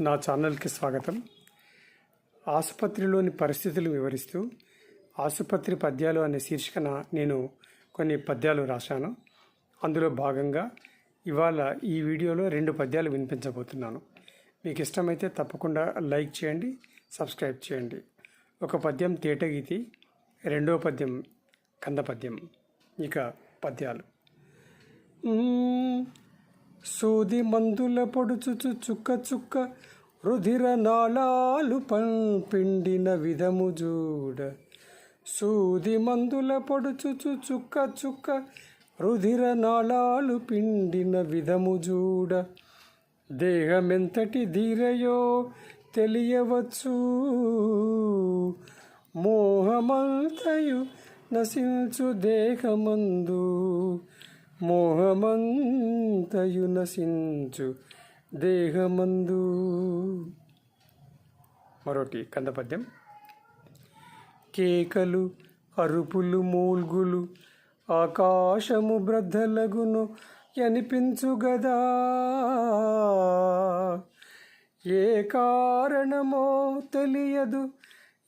నా ఛానల్కి స్వాగతం. ఆసుపత్రిలోని పరిస్థితులు వివరిస్తూ ఆసుపత్రి పద్యాలు అనే శీర్షికన నేను కొన్ని పద్యాలు రాశాను. అందులో భాగంగా ఇవాళ ఈ వీడియోలో రెండు పద్యాలు వినిపించబోతున్నాను. మీకు ఇష్టమైతే తప్పకుండా లైక్ చేయండి సబ్స్క్రైబ్ చేయండి. ఒక పద్యం తేటగీతి రెండో పద్యం కంద పద్యం ఇక పద్యాలు. సూది మందుల పొడుచుచు చుక్క చుక్క రుధిర నాళాలు పం- పిండిన విధము చూడ సూది మందుల పొడుచుచు చుక్క చుక్క రుధిర నాళాలు పిండిన విధము చూడ దేహమెంతటి ధీరయో తెలియవచ్చు మోహమంతయు నశించు దేహమందు. మోహమంతయు నశించు దేహమందు. మరోటి కందపద్యం. కేకలు అరుపులు మూల్గులు ఆకాశము బ్రద్దలగును అనిపించుగదా ఏ కారణమో తెలియదు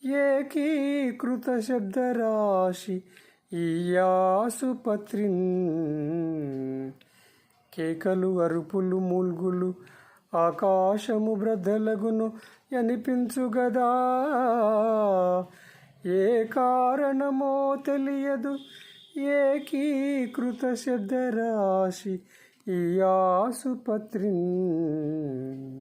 ఏకీకృత శబ్దరాశి ఈ ఆసుపత్రిన్ కేకలు అరుపులు మూల్గులు ఆకాశము బ్రద్దలగును అనిపించుగదా ఏ కారణమో తెలియదు ఏకీకృత శబ్దరాశి ఈ ఆసుపత్రి.